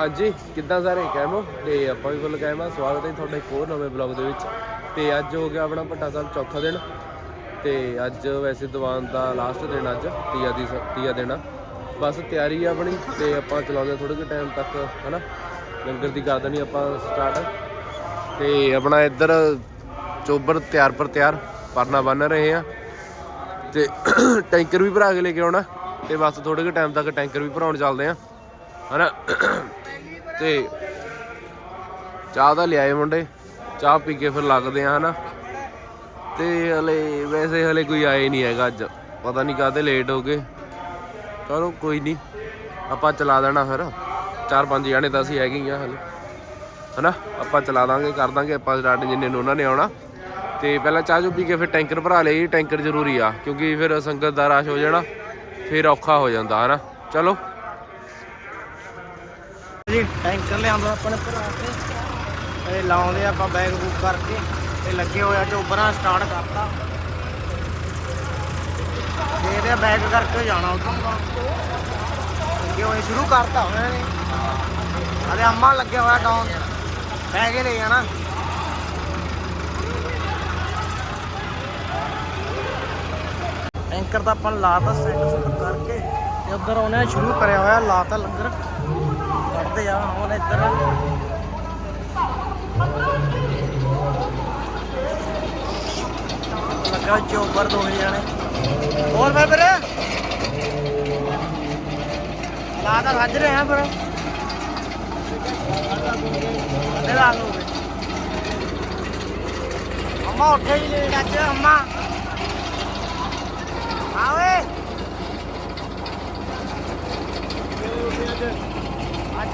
ਹਾਂਜੀ, ਕਿੱਦਾਂ ਸਾਰੇ? ਕਹਿਮੋ ਤੇ ਆਪਾਂ ਵੀ ਕੋਲ ਕਹਿਮਾ ਸਵਾਗਤ ਹੈ ਜੀ ਤੁਹਾਡਾ ਇੱਕ ਹੋਰ ਨਵੇਂ ਬਲੌਗ ਦੇ ਵਿੱਚ। ਤੇ ਅੱਜ ਹੋ ਗਿਆ ਆਪਣਾ ਭੱਟਾ ਸਾਹਿਬ ਚੌਥਾ ਦਿਨ। ਤੇ ਅੱਜ ਵੈਸੇ ਦੀਵਾਨ ਦਾ ਲਾਸਟ ਦਿਨ ਅੱਜ, ਤੀਆ ਦੀ ਸ- ਤੀਆ ਦੇਣਾ ਬਸ ਤਿਆਰੀ ਆ ਆਪਣੀ, ਤੇ ਆਪਾਂ ਚਲਾਉਂਦੇ ਥੋੜੇ ਜਿਹੇ ਟਾਈਮ ਤੱਕ, ਹਨਾ? ਲੰਗਰ ਦੀ ਕਰ ਦੇਣੀ ਆਪਾਂ ਸਟਾਰਟ ਤੇ ਆਪਣਾ ਇੱਧਰ ਚੋਬਰ ਤਿਆਰ ਪਰ ਤਿਆਰ, ਪਰਨਾ ਬੰਨ ਰਹੇ ਆ। ਤੇ ਟੈਂਕਰ ਵੀ ਭਰਾ ਕੇ ਲੈ ਕੇ ਆਉਣਾ। ਤੇ ਬਸ ਥੋੜੇ ਜਿਹੇ ਟਾਈਮ ਤੱਕ ਟੈਂਕਰ ਵੀ ਭਰਾਉਣ ਚੱਲਦੇ ਆ। ਹਨਾ? ਤੇ ਚਾਹ ਦਾ ਲਿਆਏ ਮੁੰਡੇ। ਚਾਹ ਪੀ ਕੇ ਫਿਰ ਲੱਗਦੇ ਆ, ਹਨਾ। ਤੇ ਹਲੇ ਵੈਸੇ ਹਲੇ ਕੋਈ ਆਏ ਨਹੀਂ ਹੈਗਾ ਅੱਜ। ਪਤਾ ਨਹੀਂ ਕਾਹਦੇ ਲੇਟ ਹੋ ਗਏ। ਚਲੋ ਕੋਈ ਨਹੀਂ ਆਪਾਂ ਚਲਾ ਦੇਣਾ ਫਿਰ। ਚਾਰ ਪੰਜ ਜਾਣੇ ਤਾਂ ਅਸੀਂ ਹੈਗੇ ਹੀ ਆ ਹਲੇ। ਹਨਾ, ਆਪਾਂ ਚਲਾ ਦਾਂਗੇ, ਕਰ ਦਾਂਗੇ ਆਪਾਂ ਸਟਾਰਟ ਜਿੰਨੇ ਨੂੰ ਉਹਨਾਂ ਨੇ ਆਉਣਾ। ਤੇ ਪਹਿਲਾਂ ਚਾਹ ਚੁ ਪੀ ਕੇ ਫਿਰ ਟੈਂਕਰ ਭਰਾ ਲਈ ਟੈਂਕਰ ਜ਼ਰੂਰੀ ਆ। ਕਿਉਂਕਿ ਫਿਰ ਸੰਗਤ ਦਾ ਰਸ਼ ਹੋ ਜਾਣਾ, ਫਿਰ ਔਖਾ ਹੋ ਜਾਂਦਾ, ਹਨਾ। ਚਲੋ। ਜੀ, ਟੈਂਕਰ ਲਿਆਂਦਾ ਆਪਣੇ ਨੇ ਭਰਾ ਕੇ ਇਹ ਲਾਉਂਦੇ ਆਪਾਂ ਬੈਗ ਬੁੱਕ ਕਰਕੇ। ਤੇ ਲੱਗੇ ਹੋਇਆ ਚੋਬਰਾਂ ਸਟਾਰਟ ਕਰਤਾ। ਇਹਦੇ ਬੈਗ ਕਰਕੇ ਜਾਣਾ ਉਦੋਂ ਲੱਗੇ ਹੋਏ, ਸ਼ੁਰੂ ਕਰਤਾ ਉਹਨਾਂ ਨੇ। ਅਰੇ ਅੰਮਾ ਲੱਗਿਆ ਹੋਇਆ ਡਾਊਨ ਬੈਗ ਹੀ ਲੈ ਜਾਣਾ ਟੈਂਕਰ ਦਾ ਆਪਾਂ ਲਾਤਾ ਸੈੱਟ ਕਰਕੇ। ਤੇ ਉਧਰ ਉਹਨੇ ਸ਼ੁਰੂ ਕਰਿਆ ਹੋਇਆ, ਲਾਤਾ ਲੰਗਰ। ਕੱਢਦੇ ਆ, ਹੁਣ ਇੱਧਰ। ਲੱਗਾ ਚੋਬਰ ਦੋ ਜਾਣੇ। ਹੋਰ ਮੈਂ ਵੀਰੇ? ਲਾ ਤਾਂ ਰੱਜ ਰਹੇ ਆ ਅੱਧੇ ਲਾ ਲਓ। ਅੰਮਾ, ਉੱਠੇ ਹੀ ਨਹੀਂ ਅੱਜ, ਅੰਮਾ। ਆਵੇ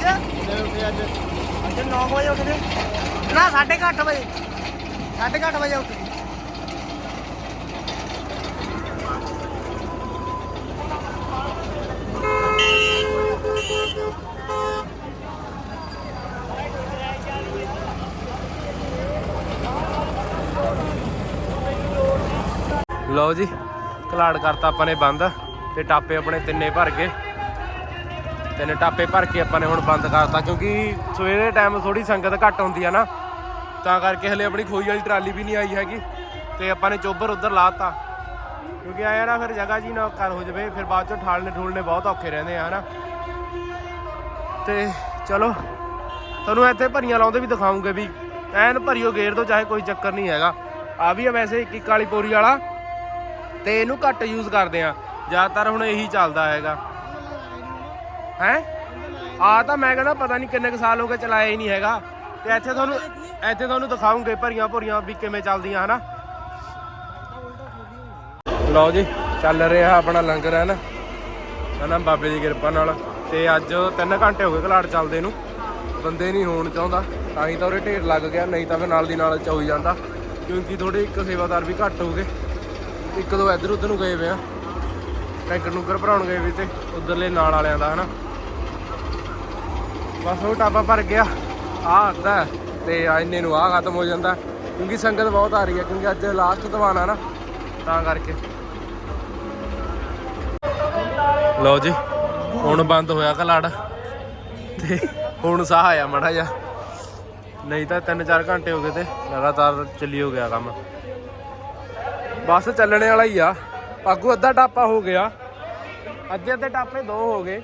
ਅੱਜ ਅੱਜ 9 ਵਜੇ। ਉੱਠਦੇ ਨਾ 8:30 ਵਜੇ 8:30 ਵਜੇ ਉੱਠਦੇ ਲਓ ਜੀ ਕਲਾੜ ਕਰਤਾ ਆਪਾਂ ਨੇ ਬੰਦ ਤੇ ਟਾਪੇ ਆਪਣੇ ਤਿੰਨੇ ਭਰ ਗਏ। ਤਿੰਨ ਟਾਪੇ ਭਰ ਕੇ ਆਪਾਂ ਨੇ ਹੁਣ ਬੰਦ ਕਰਤਾ, ਕਿਉਂਕਿ ਸਵੇਰੇ ਟਾਈਮ ਥੋੜੀ ਸੰਗਤ ਘੱਟ ਹੁੰਦੀ ਆ ਨਾ। ਤਾਂ ਕਰਕੇ ਹਲੇ ਆਪਣੀ ਖੋਈ ਵਾਲੀ ਟਰਾਲੀ ਵੀ ਨਹੀਂ ਆਈ ਹੈਗੀ, ਤੇ ਆਪਾਂ ਨੇ ਚੋਬਰ ਉਧਰ ਲਾਤਾ ਕਿਉਂਕਿ ਆਇਆ ਨਾ ਫਿਰ ਜਗ੍ਹਾ ਜੀ ਨਾ ਕਰ ਹੋ ਜਾਵੇ, ਫਿਰ ਬਾਅਦ ਚੋਂ ਠਾਲਨੇ ਠੂਲਨੇ ਬਹੁਤ ਔਖੇ ਰਹਿੰਦੇ ਆ, ਹਨਾ। ਤੇ ਚਲੋ, ਤੁਹਾਨੂੰ ਇੱਥੇ ਭਰੀਆਂ ਲਾਉਂਦੇ ਵੀ ਦਿਖਾਉਂਗੇ ਵੀ, ਐਨ ਭਰੀਓ ਗੇਰ ਤੋਂ ਚਾਹੇ ਕੋਈ ਚੱਕਰ ਨਹੀਂ ਹੈਗਾ। ਆ ਵੀ ਆ ਵੈਸੇ ਇੱਕ ਇੱਕ ਵਾਲੀ ਪੋਰੀ ਵਾਲਾ, ਤੇ ਇਹਨੂੰ ਘੱਟ ਯੂਜ਼ ਕਰਦੇ ਆ। ਜ਼ਿਆਦਾਤਰ ਹੁਣ ਇਹੀ ਚੱਲਦਾ ਹੈਗਾ। ਹੈ? ਆ ਤਾਂ ਮੈਂ ਕਹਿੰਦਾ ਪਤਾ ਨਹੀਂ ਕਿੰਨੇ ਕੁ ਸਾਲ ਹੋ ਗਏ ਚਲਾਇਆ ਹੀ ਨਹੀਂ ਹੈਗਾ। ਤੇ ਇੱਥੇ ਤੁਹਾਨੂੰ ਇੱਥੇ ਤੁਹਾਨੂੰ ਦਿਖਾਉਂਗੇ ਭਰੀਆਂ ਭਰੀਆਂ ਵੀ ਕਿਵੇਂ ਚੱਲਦੀਆਂ, ਹਨਾ? ਲਓ ਜੀ, ਚੱਲ ਰਿਹਾ ਆਪਣਾ ਲੰਗਰ ਹੈ ਨਾ। ਹਨਾ, ਬਾਬੇ ਦੀ ਕਿਰਪਾ ਨਾਲ। ਤੇ ਅੱਜ 3 ਘੰਟੇ ਹੋ ਗਏ ਘਲਾੜ ਚੱਲਦੇ ਨੂੰ। ਬੰਦੇ ਨਹੀਂ ਹੋਣ ਚਾਹੁੰਦਾ। ਤਾਂ ਹੀ ਤਾਂ ਉਰੇ ਢੇਰ ਲੱਗ ਗਿਆ। ਨਹੀਂ ਤਾਂ ਫਿਰ ਨਾਲ ਦੀ ਨਾਲ ਚੋਈ ਜਾਂਦਾ। ਕਿਉਂਕਿ ਥੋੜੇ ਇੱਕ ਸੇਵਾਦਾਰ ਵੀ ਘੱਟ ਹੋ ਗਏ ਇੱਕ ਦੋ ਇੱਧਰ ਉੱਧਰ ਨੂੰ ਗਏ ਵੇ ਆ। ਟੈਂਕਰ ਨੂੰਕਰ ਭਰਾਉਣ ਗਏ ਵੀ ਤੇ। ਉਧਰਲੇ ਨਾਲ ਵਾਲਿਆਂ ਦਾ, ਹਨਾ। ਬਸ ਉਹ ਟਾਪਾ ਭਰ ਗਿਆ। ਆ ਅੱਧਾ ਤੇ ਆ ਇੰਨੇ ਨੂੰ ਆ ਖਤਮ ਹੋ ਜਾਂਦਾ ਕਿਉਂਕਿ ਸੰਗਤ ਬਹੁਤ ਆ ਰਹੀ ਹੈ, ਕਿਉਂਕਿ ਅੱਜ ਲਾਸਟ ਦੀਵਾਨ ਆ ਨਾ, ਤਾਂ ਕਰਕੇ। ਲਓ ਜੀ, ਹੁਣ ਬੰਦ ਹੋਇਆ ਕਲਾੜ ਤੇ ਹੁਣ ਸਾਹ ਆਇਆ ਮੜਾ ਜਾ ਨਹੀਂ ਤਾਂ 3-4 ਘੰਟੇ ਹੋ ਗਏ ਤੇ ਲਗਾਤਾਰ ਚੱਲੀ ਹੋ ਗਿਆ ਕੰਮ। ਬਸ ਚੱਲਣੇ ਵਾਲਾ ਹੀ ਆ। ਪਾਗੂ ਅੱਧਾ ਟਾਪਾ ਹੋ ਗਿਆ। ਅੱਧੇ ਅੱਧੇ ਟਾਪੇ ਦੋ ਹੋ ਗਏ।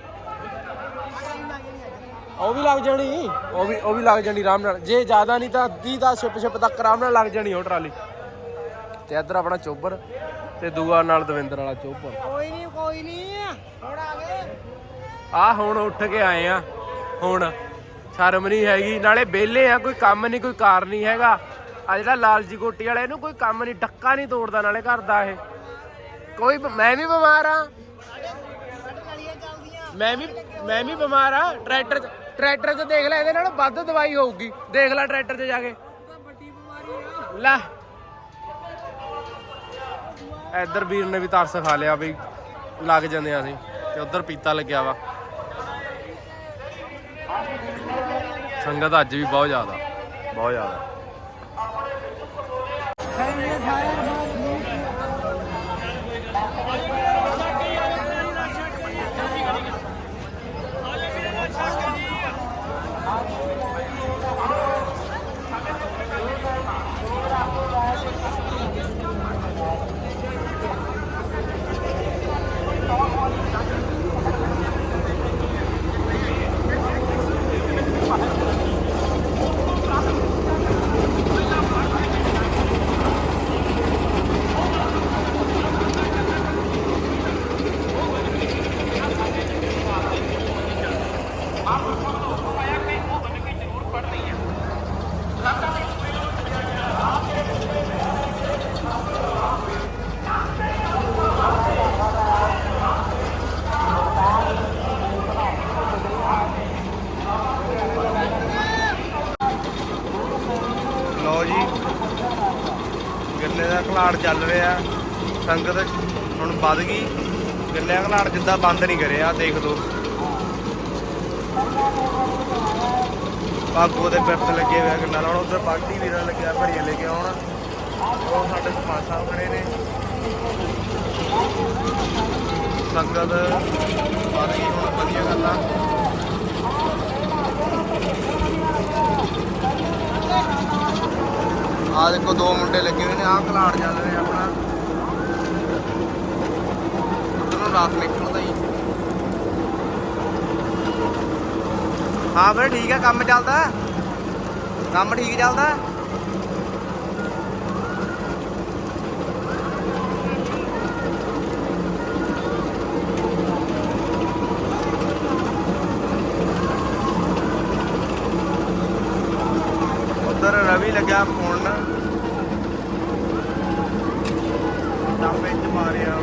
ਉਹ ਵੀ ਲੱਗ ਜਾਣੀ। ਉਹ ਵੀ ਉਹ ਵੀ ਲੱਗ ਜਾਣੀ ਆਰਾਮ ਨਾਲ। ਜੇ ਜ਼ਿਆਦਾ ਨਹੀਂ ਤਾਂ ਅੱਧੀ ਦਾ ਛਿਪ ਛਿਪ ਤੱਕ ਆਰਾਮ ਨਾਲ ਲੱਗ ਜਾਣੀ ਉਹ ਟਰਾਲੀ। ਤੇ ਇੱਧਰ ਆਪਣਾ ਚੋਬਰ ਤੇ ਦੂਆ ਨਾਲ ਦਵਿੰਦਰ ਵਾਲਾ ਚੋਬਰ। ਕੋਈ ਨਹੀਂ ਕੋਈ ਨਹੀਂ। ਹੁਣ ਆ ਗਏ। ਆ ਹੁਣ ਉੱਠ ਕੇ ਆਏ ਆ। ਹੁਣ ਸ਼ਰਮ ਨਹੀਂ ਹੈਗੀ। ਨਾਲੇ ਵਿਹਲੇ ਆ ਕੋਈ ਕੰਮ ਨਹੀਂ ਕੋਈ ਕਾਰ ਨਹੀਂ ਹੈਗਾ। ਆ ਜਿਹੜਾ ਲਾਲਜੀ ਕੋਟੀ ਵਾਲਾ ਇਹਨੂੰ ਕੋਈ ਕੰਮ ਨਹੀਂ ਡੱਕਾ ਨਹੀਂ ਤੋੜਦਾ ਨਾਲੇ ਘਰ ਦਾ ਇਹ। ਕੋਈ ਮੈਂ ਵੀ ਬਿਮਾਰ ਆ। ਮੈਂ ਵੀ ਮੈਂ ਵੀ ਬਿਮਾਰ ਆ ਟਰੈਕਟਰ ਟਰੈਕਟਰ 'ਚ ਦੇਖ ਲੈ ਇਹਦੇ ਨਾਲ ਵੱਧ ਦਵਾਈ ਹੋਊਗੀ। ਦੇਖ ਲੈ ਟਰੈਕਟਰ 'ਚ ਜਾ ਕੇ। ਲੈ। ਇੱਧਰ ਵੀਰ ਨੇ ਵੀ ਤਰਸ ਖਾ ਲਿਆ ਵੀ ਲੱਗ ਜਾਂਦੇ ਆ ਅਸੀਂ ਤੇ ਉਧਰ ਪੀਤਾ ਲੱਗਿਆ ਵਾ। ਸੰਗਤ ਅੱਜ ਵੀ ਬਹੁਤ ਜ਼ਿਆਦਾ। ਬਹੁਤ ਜ਼ਿਆਦਾ। ਘਲਾੜ ਚੱਲ ਰਿਹਾ। ਸੰਗਤ ਹੁਣ ਵੱਧ ਗਈ। ਗੱਲਿਆਂ ਘਲਾੜ ਜਿੱਦਾਂ ਬੰਦ ਨਹੀਂ ਕਰਿਆ ਦੇਖ ਦੋ ਬਾਗੋ ਦੇ ਪਿਰਤ ਲੱਗੇ ਹੋਇਆ ਗੱਲਾਂ ਨਾਲ। ਉਧਰ ਪਾਰਟੀ ਵੀਰਾ ਲੱਗਿਆ, ਭਰੀਆਂ ਲੈ ਕੇ ਆਉਣ ਉਹ ਸਾਡੇ ਸਰਪੰਚ ਸਾਹਿਬ ਖੜੇ ਨੇ। ਸੰਗਤ ਵੱਧ ਗਈ, ਹੁਣ ਵਧੀਆ ਗੱਲਾਂ। ਆ ਦੇਖੋ ਦੋ ਮੁੰਡੇ ਲੱਗੇ ਹੋਏ ਨੇ, ਆਹ ਘਲਾੜ ਚੱਲ ਰਿਹਾ ਆਪਣਾ। ਉਧਰੋਂ ਰਾਤ ਨਿਕਲਦਾ ਹੀ। ਹਾਂ ਫਿਰ ਠੀਕ ਹੈ ਕੰਮ ਚੱਲਦਾ? ਕੰਮ ਠੀਕ ਚੱਲਦਾ? ਉਧਰ ਰਵੀ ਲੱਗਿਆ ਫੋਨ ਨਾਲ ਡਾਬੇ ਚ ਮਾਰਿਆ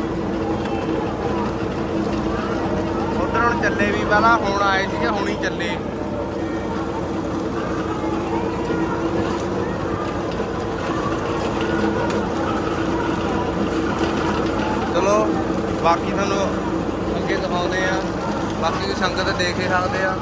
ਉਧਰ ਹੁਣ ਚੱਲੇ ਵੀ ਪਹਿਲਾਂ ਹੁਣ ਆਏ ਸੀਗੇ ਚਲੋ ਬਾਕੀ ਤੁਹਾਨੂੰ ਅੱਗੇ ਦਿਖਾਉਂਦੇ ਆ ਬਾਕੀ ਸੰਗਤ ਦੇਖ ਹੀ ਸਕਦੇ ਆ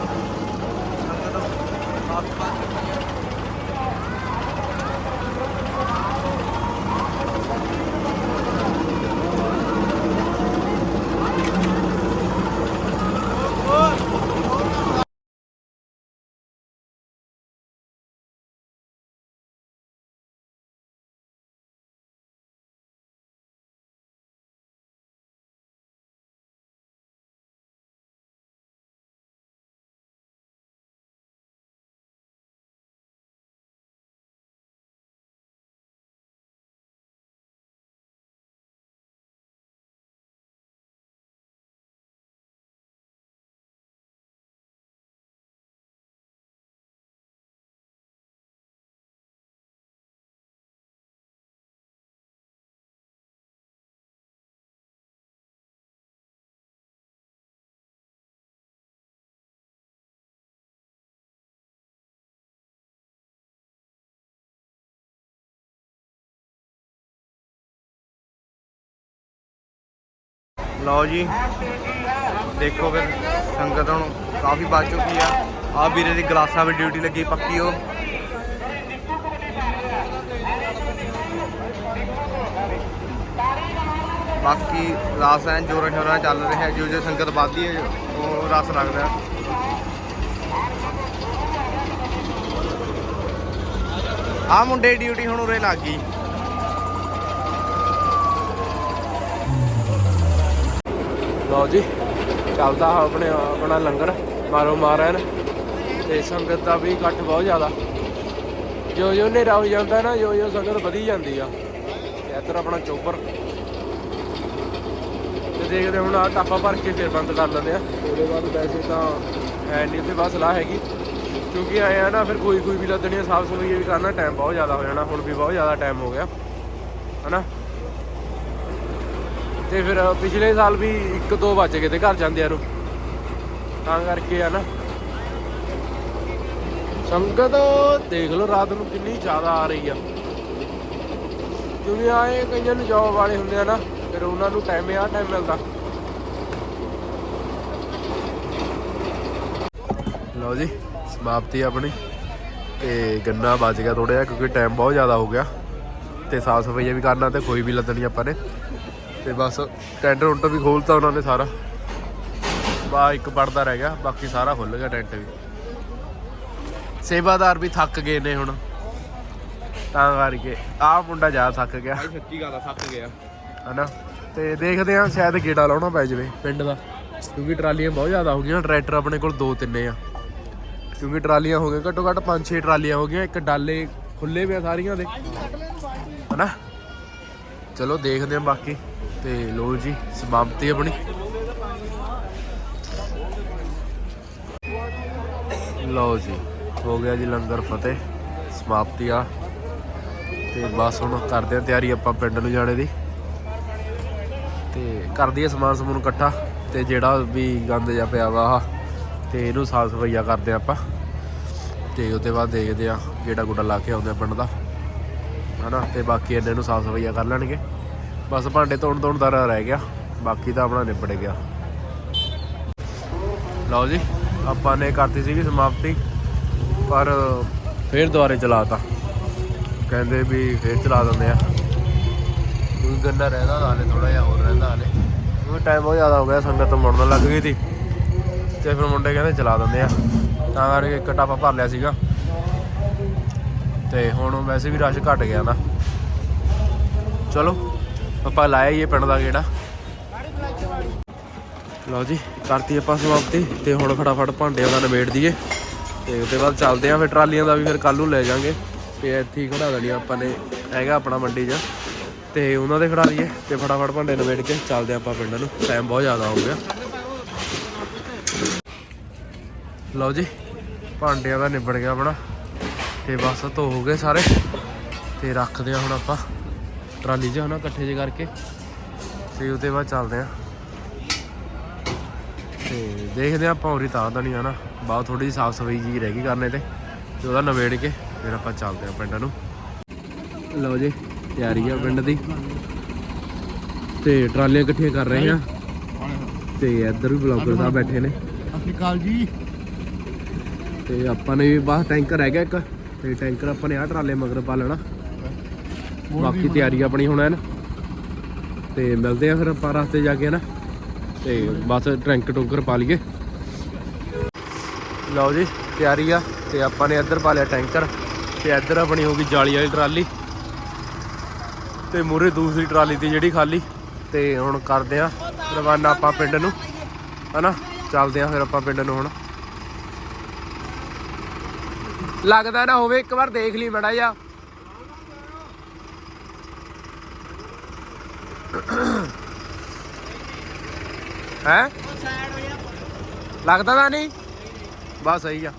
ਲਓ ਜੀ। ਦੇਖੋ ਫਿਰ ਸੰਗਤ ਹੁਣ ਕਾਫੀ ਵੱਜ ਚੁੱਕੀ ਆ। ਆ ਵੀਰੇ ਦੀ ਗਲਾਸਾਂ ਵਿੱਚ ਡਿਊਟੀ ਲੱਗੀ ਪੱਕੀ ਉਹ। ਬਾਕੀ ਰਾਸ ਐ ਜੋਰਾਂ ਸ਼ੋਰਾਂ ਚੱਲ ਰਿਹਾ, ਜੋ ਜੇ ਸੰਗਤ ਵੱਧਦੀ ਹੈ, ਉਹ ਰਸ ਰੱਖਦਾ ਆ ਮੁੰਡੇ ਡਿਊਟੀ ਹੁਣ ਉਰੇ ਲੱਗ ਗਈ। ਲਓ ਜੀ, ਚੱਲਦਾ ਆਪਣੇ, ਆਪਣਾ ਲੰਗਰ, ਮਾਰੋ ਮਾਰਨ। ਤੇ ਸੰਗਤ ਦਾ ਵੀ ਇਕੱਠ ਬਹੁਤ ਜ਼ਿਆਦਾ। ਜੋ ਜੋ ਹਨੇਰਾ ਹੋ ਜਾਂਦਾ ਨਾ ਜੋ ਜੋ ਸੰਗਤ ਵਧੀ ਜਾਂਦੀ ਆ। ਇੱਧਰ ਆਪਣਾ ਚੋਪਰ। ਤੇ ਦੇਖਦੇ ਹੁਣ ਆ ਟਾਪਾ ਭਰ ਕੇ ਫਿਰ ਬੰਦ ਕਰ ਲੈਂਦੇ ਆ। ਉਹਦੇ ਬਾਅਦ ਵੈਸੇ ਤਾਂ ਹੈ ਨਹੀਂ ਉੱਥੇ, ਬਸ ਸਲਾਹ ਹੈਗੀ। ਕਿਉਂਕਿ ਆਏ ਆ ਨਾ, ਫਿਰ ਕੋਈ ਕੋਈ ਵੀ ਲੱਦਣੀ ਆ ਸਾਫ਼ ਸਫ਼ਾਈ ਵੀ ਕਰਨਾ ਟਾਈਮ ਬਹੁਤ ਜ਼ਿਆਦਾ ਹੋ ਜਾਣਾ। ਹੁਣ ਵੀ ਬਹੁਤ ਜ਼ਿਆਦਾ ਟਾਈਮ ਹੋ ਗਿਆ। ਹਨਾ? ਤੇ ਫਿਰ ਪਿਛਲੇ ਸਾਲ ਵੀ 1-2 ਬਚ ਗਏ ਤੇ ਘਰ ਜਾਂਦੇ ਨੂੰ। ਤਾਂ ਕਰਕੇ ਆ ਨਾ। ਸੰਗਤ, ਦੇਖ ਲਓ ਰਾਤ ਨੂੰ ਕਿੰਨੀ ਜ਼ਿਆਦਾ ਆ ਰਹੀ ਆ। ਕਿਉਂਕਿ ਆਏ ਕਈਆਂ ਨੂੰ ਜੌਬ ਵਾਲੇ ਹੁੰਦੇ ਆ ਨਾ, ਫਿਰ ਉਹਨਾਂ ਨੂੰ ਟਾਈਮ ਆ ਟਾਈਮ ਮਿਲਦਾ। ਲਓ ਜੀ, ਸਮਾਪਤੀ ਆਪਣੀ। ਤੇ ਗੰਨਾ ਬਚ ਗਿਆ ਥੋੜਾ ਜਿਹਾ, ਕਿਉਂਕਿ ਟਾਈਮ ਬਹੁਤ ਜ਼ਿਆਦਾ ਹੋ ਗਿਆ। ਤੇ ਸਾਫ਼ ਸਫ਼ਾਈ ਵੀ ਕਰਨਾ ਤੇ ਕੋਈ ਵੀ ਲੱਦਣੀ ਆਪਾਂ ਨੇ। ਤੇ ਬਸ ਟੈਂਟ ਟੁੰਟ ਵੀ ਖੋਲਤਾ ਉਹਨਾਂ ਨੇ ਸਾਰਾ। ਬਾ ਇੱਕ ਪੜਦਾ ਰਹਿ ਗਿਆ ਬਾਕੀ ਸਾਰਾ ਖੁੱਲ ਗਿਆ ਟੈਂਟ ਵੀ। ਸੇਵਾਦਾਰ ਵੀ ਥੱਕ ਗਏ ਨੇ ਹੁਣ। ਤਾਂ ਕਰਕੇ ਆਹ ਮੁੰਡਾ ਜ਼ਿਆਦਾ ਥੱਕ ਗਿਆ। ਸੱਚੀ ਗੱਲ ਆ ਥੱਕ ਗਿਆ। ਹਨਾ? ਤੇ ਦੇਖਦੇ ਆ ਸ਼ਾਇਦ ਗੇੜਾ ਲਾਉਣਾ ਪੈ ਜਾਵੇ ਪਿੰਡ ਦਾ। ਕਿਉਂਕਿ ਟਰਾਲੀਆਂ ਬਹੁਤ ਜ਼ਿਆਦਾ ਹੋ ਗਈਆਂ ਟਰੈਕਟਰ ਆਪਣੇ ਕੋਲ ਦੋ ਤਿੰਨੇ ਆ। ਕਿਉਂਕਿ ਟਰਾਲੀਆਂ ਹੋ ਗਈਆਂ ਘੱਟੋ ਘੱਟ 5-6 ਟਰਾਲੀਆਂ ਹੋ ਗਈਆਂ ਇੱਕ ਡਾਲੇ ਖੁੱਲੇ ਪਿਆ ਸਾਰੀਆਂ ਦੇ। ਹਨਾ? ਚਲੋ ਦੇਖਦੇ ਆ ਬਾਕੀ। ਤੇ ਲੋ ਜੀ, ਸਮਾਪਤੀ ਆਪਣੀ। ਲਓ ਜੀ, ਹੋ ਗਿਆ ਜੀ ਲੰਗਰ ਫਤਿਹ, ਸਮਾਪਤੀ ਆ। ਤੇ ਬਸ ਹੁਣ ਕਰਦੇ ਆ ਤਿਆਰੀ ਆਪਾਂ ਪਿੰਡ ਨੂੰ ਜਾਣੇ ਦੀ। ਤੇ ਕਰਦੀ ਆ ਸਮਾਨ ਸਮੂਨ ਇਕੱਠਾ, ਤੇ ਜਿਹੜਾ ਵੀ ਗੰਦ ਜਿਹਾ ਪਿਆ ਵਾ ਆਹ, ਤੇ ਇਹਨੂੰ ਸਾਫ਼ ਸਫਾਈਆ ਕਰਦੇ ਆ ਆਪਾਂ। ਤੇ ਉਹਦੇ ਬਾਅਦ ਦੇਖਦੇ ਆ ਗੇੜਾ ਗੁੱਡਾ ਲਾ ਕੇ ਆਉਂਦੇ ਆ ਪਿੰਡ ਦਾ। ਹਨਾ, ਤੇ ਬਾਕੀ ਇਹਨੇ ਨੂੰ ਸਾਫ਼ ਸਫਾਈਆਂ ਕਰ ਲੈਣਗੇ। ਬਸ ਭਾਂਡੇ ਧੋਣ ਧੋਣ ਦਾ ਰਹਿ ਗਿਆ, ਬਾਕੀ ਤਾਂ ਆਪਣਾ ਨਿਬੜ ਗਿਆ। ਲਓ ਜੀ, ਆਪਾਂ ਨੇ ਕਰਤੀ ਸੀਗੀ ਸਮਾਪਤੀ, ਪਰ ਫੇਰ ਦੁਬਾਰੇ ਚਲਾਤਾ। ਕਹਿੰਦੇ ਵੀ ਫੇਰ ਚਲਾ ਦਿੰਦੇ ਆ। ਕੋਈ ਗੰਨਾ ਰਹਿੰਦਾ ਹਾਲੇ ਥੋੜਾ ਜਿਹਾ ਹੋਰ ਰਹਿੰਦਾ ਹਾਲੇ। ਉਹ ਟਾਈਮ ਬਹੁਤ ਜ਼ਿਆਦਾ ਹੋ ਗਿਆ, ਸੰਗਤ ਮੁੜਨ ਲੱਗ ਗਈ ਸੀ। ਤੇ ਫਿਰ ਮੁੰਡੇ ਕਹਿੰਦੇ ਚਲਾ ਦਿੰਦੇ ਆ। ਤਾਂ ਕਰਕੇ ਇੱਕ ਟਾਪਾ ਭਰ ਲਿਆ ਸੀਗਾ। ਤੇ ਹੁਣ ਵੈਸੇ ਵੀ ਰਸ਼ ਘਟ ਗਿਆ ਨਾ। ਚਲੋ ਆਪਾਂ ਲਾਇਆ ਹੀ ਇਹ ਪਿੰਡ ਦਾ ਗੇੜਾ। ਲਓ ਜੀ, ਕਰਤੀ ਆਪਾਂ ਸਮਾਪਤੀ ਤੇ ਹੁਣ ਫਟਾਫਟ ਭਾਂਡਿਆਂ ਦਾ ਨਿਬੇੜ ਦਈਏ। ਤੇ ਉਹਦੇ ਬਾਅਦ ਚੱਲਦੇ ਆਂ ਫਿਰ ਟਰਾਲੀਆਂ ਦਾ ਵੀ ਫਿਰ ਕੱਲ ਨੂੰ ਲੈ ਜਾਾਂਗੇ। ਤੇ ਇੱਥੇ ਹੀ ਖੜਾ ਦੇਣੀ ਆਪਾਂ ਨੇ, ਹੈਗਾ ਆਪਣਾ ਮੰਡੀ 'ਚ। ਤੇ ਉਹਨਾਂ ਦੇ ਖੜਾ ਲਈਏ ਤੇ ਫਟਾਫਟ ਭਾਂਡੇ ਨਿਬੇੜ ਕੇ ਚੱਲਦੇ ਆਂ ਆਪਾਂ ਪਿੰਡ ਨੂੰ। ਟਾਈਮ ਬਹੁਤ ਜ਼ਿਆਦਾ ਹੋ ਗਿਆ। ਲਓ ਜੀ, ਭਾਂਡਿਆਂ ਦਾ ਨਿਬੜ ਗਿਆ ਆਪਣਾ। ਤੇ ਬਸ ਧੋ ਹੋ ਗਏ ਸਾਰੇ। ਤੇ ਰੱਖਦੇ ਆ ਹੁਣ ਆਪਾਂ। ਟਰਾਲੀ 'ਚ ਹਨਾ ਇਕੱਠੇ ਜੇ ਕਰਕੇ ਤੇ ਉਹਦੇ ਬਾਅਦ ਚੱਲਦੇ ਆ ਤੇ ਦੇਖਦੇ ਆ ਆਪਾਂ ਹੋਰੀ ਤਾਂ ਤਾਂ ਨਹੀਂ ਹਨਾ ਬਾਅਦ ਥੋੜੀ ਜਿਹੀ ਸਾਫ਼ ਸਫ਼ਾਈ ਜੀ ਰਹਿ ਗਈ ਕਰਨੇ ਤੇ ਤੇ ਉਹਦਾ ਨਵੇੜ ਕੇ ਫਿਰ ਆਪਾਂ ਚੱਲਦੇ ਆ ਪਿੰਡ ਨੂੰ। ਲਓ ਜੀ, ਤਿਆਰੀ ਆ ਪਿੰਡ ਦੀ। ਤੇ ਟਰਾਲੀਆਂ ਇਕੱਠੀਆਂ ਕਰ ਰਹੇ ਆ ਤੇ ਇੱਧਰ ਵੀ ਬਲੌਗਰ ਸਾਹਿਬ ਬੈਠੇ ਨੇ। ਅਫਰੀਕਾਲ ਜੀ ਤੇ ਆਪਾਂ ਨੇ ਵੀ ਬਸ ਟੈਂਕਰ ਰਹਿ ਇੱਕ, ਤੇ ਟੈਂਕਰ ਆਪਾਂ ਨੇ ਆ ਟਰਾਲੇ ਮਗਰ ਪਾ ਲੈਣਾ। ਬਾਕੀ ਤਿਆਰੀ ਆਪਣੀ ਹੁਣ ਹੈ ਨਾ। ਤੇ ਮਿਲਦੇ ਆ ਫਿਰ ਆਪਾਂ ਰਸਤੇ ਜਾ ਕੇ ਨਾ। ਤੇ ਬਸ ਟੈਂਕ ਟੁੰਕਰ ਪਾ ਲਈਏ। ਲਓ ਜੀ, ਤਿਆਰੀ ਆ ਤੇ ਆਪਾਂ ਨੇ ਇੱਧਰ ਪਾ ਲਿਆ ਟੈਂਕਰ ਤੇ ਇੱਧਰ ਆਪਣੀ ਹੋ ਗਈ ਜਾਲੀ ਵਾਲੀ ਟਰਾਲੀ। ਤੇ ਮੂਰੇ ਦੂਸਰੀ ਟਰਾਲੀ ਤੇ ਜਿਹੜੀ ਖਾਲੀ। ਤੇ ਹੁਣ ਕਰਦੇ ਆ ਰਵਾਨਾ ਆਪਾਂ ਪਿੰਡ ਨੂੰ। ਹਨਾ, ਚੱਲਦੇ ਆ ਫਿਰ ਆਪਾਂ ਪਿੰਡ ਨੂੰ ਹੁਣ। ਲੱਗਦਾ ਨਾ ਹੋਵੇ ਇੱਕ ਵਾਰ ਦੇਖ ਲਈ ਮੜਾ ਜਾ ਹੈ? ਲੱਗਦਾ ਤਾਂ ਨਹੀਂ? ਬਸ ਸਹੀ ਆ।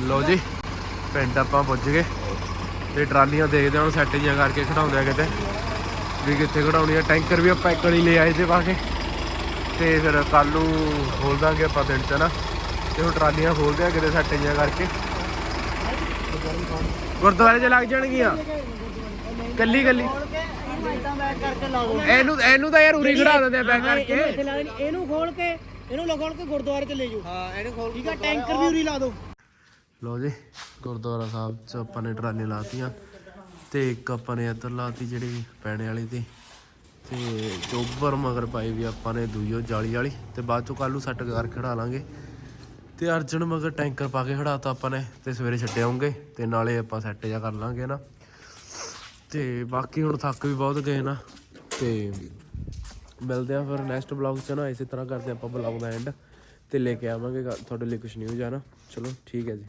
ਲੋ ਜੀ, ਪਿੰਡ ਆਪਾਂ ਪੁੱਜ ਗਏ ਤੇ ਟਰਾਲੀਆਂ ਦੇਖਦੇ ਹੁਣ ਸੈੱਟ ਜਿਹੀਆਂ ਕਰਕੇ ਖੜਾਉਂਦੇ ਆ ਕਿਤੇ। ਵੀ ਕਿੱਥੇ ਖੜਾਉਣੀ ਆ। ਟੈਂਕਰ ਵੀ ਆਪਾਂ ਇੱਕ ਵਾਲੀ ਲੈ ਆਏ ਤੇ ਪਾ ਕੇ। ਤੇ ਫਿਰ ਕੱਲ ਨੂੰ ਖੋਲ ਦਾਂਗੇ ਆਪਾਂ ਦਿਨ ਚ ਨਾ। ਤੇ ਹੁਣ ਟਰਾਲੀਆਂ ਖੋਲਦੇ ਆ ਕਿਤੇ ਸੈੱਟ ਜਿਹੀਆਂ ਕਰਕੇ। ਗੁਰਦੁਆਰੇ 'ਚ ਲੱਗ ਜਾਣਗੀਆਂ। ਕੱਲੀ ਕੱਲੀ ਇਦਾਂ ਬੈਕ ਕਰਕੇ ਲਾ ਦੋ। ਇਹਨੂੰ ਇਹਨੂੰ ਤਾਂ ਯਾਰ ਉਰੀ ਖੜਾ ਦਿੰਦੇ ਆ ਬੈਕ ਕਰਕੇ। ਇਹਨੂੰ ਖੋਲ ਕੇ ਇਹਨੂੰ ਲਗਾਉਣ ਕੇ ਗੁਰਦੁਆਰੇ ਚ ਲੈ ਜਾਓ। ਹਾਂ ਇਹਨੂੰ ਖੋਲ ਠੀਕ ਆ ਟੈਂਕਰ ਵੀ ਉਰੀ ਲਾ ਦੋ। ਲੋ ਜੀ ਗੁਰਦੁਆਰਾ ਸਾਹਿਬ ਚ ਆਪਾਂ ਨੇ ਟਰਾਲੀ ਲਾਤੀਆਂ। ਤੇ ਇੱਕ ਆਪਾਂ ਨੇ ਇੱਧਰ ਲਾਤੀ ਜਿਹੜੀ ਪੈਣੇ ਵਾਲੀ ਤੇ ਤੇ ਚੋਬਰ ਮਗਰ ਪਾਈ ਵੀ ਆਪਾਂ ਨੇ ਦੂਈਓ ਜਾਲੀ ਵਾਲੀ। ਤੇ ਬਾਅਦ ਚੋਂ ਕੱਲ ਨੂੰ ਸੈੱਟ ਕਰਕੇ ਖੜਾ ਲਾਂਗੇ। ਤੇ ਅਰਜਨ ਮਗਰ ਟੈਂਕਰ ਪਾ ਕੇ ਖੜਾਤਾ ਆਪਾਂ ਨੇ। ਤੇ ਸਵੇਰੇ ਛੱਡੇ ਆਉਂਗੇ। ਤੇ ਨਾਲੇ ਆਪਾਂ ਸੈੱਟ ਜਾ ਕਰ ਲਾਂਗੇ ਨਾ। ਤੇ ਬਾਕੀ ਹੁਣ ਥੱਕ ਵੀ ਬਹੁਤ ਗਏ ਨਾ। ਤੇ ਮਿਲਦੇ ਆ ਫਿਰ ਨੈਕਸਟ ਬਲੌਗ ਚ ਨਾ, ਇਸੇ ਤਰ੍ਹਾਂ ਕਰਦੇ ਆਪਾਂ ਬਲੌਗ ਦਾ ਐਂਡ ਤੇ ਲੈ ਕੇ ਆਵਾਂਗੇ ਤੁਹਾਡੇ ਲਈ ਕੁਝ ਨਿਊਜ਼ ਆ ਨਾ। ਚਲੋ, ਠੀਕ ਹੈ ਜੀ।